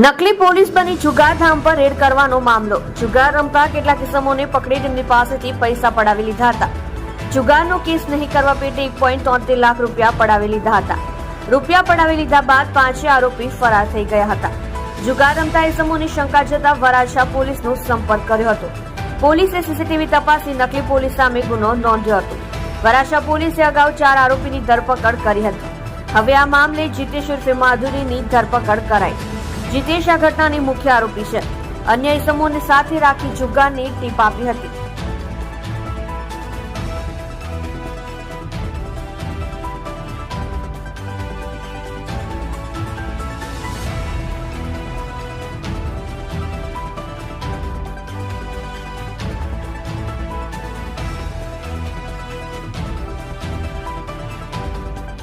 નકલી પોલીસ બની જુગારધામ પર રેડ કરવાનો મામલો. જુગાર રમતા કેટલાક કિસમોને પકડી તેમની પાસેથી પૈસા પડાવી લીધા હતા. જુગારનો કેસ નહીં કરવા પેટે એક પોઈન્ટ તોતેર લાખ રૂપિયા પડાવી લીધા હતા. રૂપિયા પડાવી લીધા બાદ પાંચે આરોપી ફરાર થઈ ગયા હતા. જુગાર રમતા ઇસમોની શંકા જતા વરાછા પોલીસનો સંપર્ક કર્યો હતો. પોલીસે સીસીટીવી તપાસી નકલી પોલીસ સામે ગુનો નોંધ્યો હતો. વરાછા પોલીસે અગાઉ ચાર આરોપીની ધરપકડ કરી હતી. હવે આ મામલે જીતેશ ઉર્ફે માધુરીની ધરપકડ કરાઈ. જીતેશ આ ઘટનાની મુખ્ય આરોપી છે. અન્ય ઇસમોને સાથે રાખી જુગારની ટીપ આપી હતી.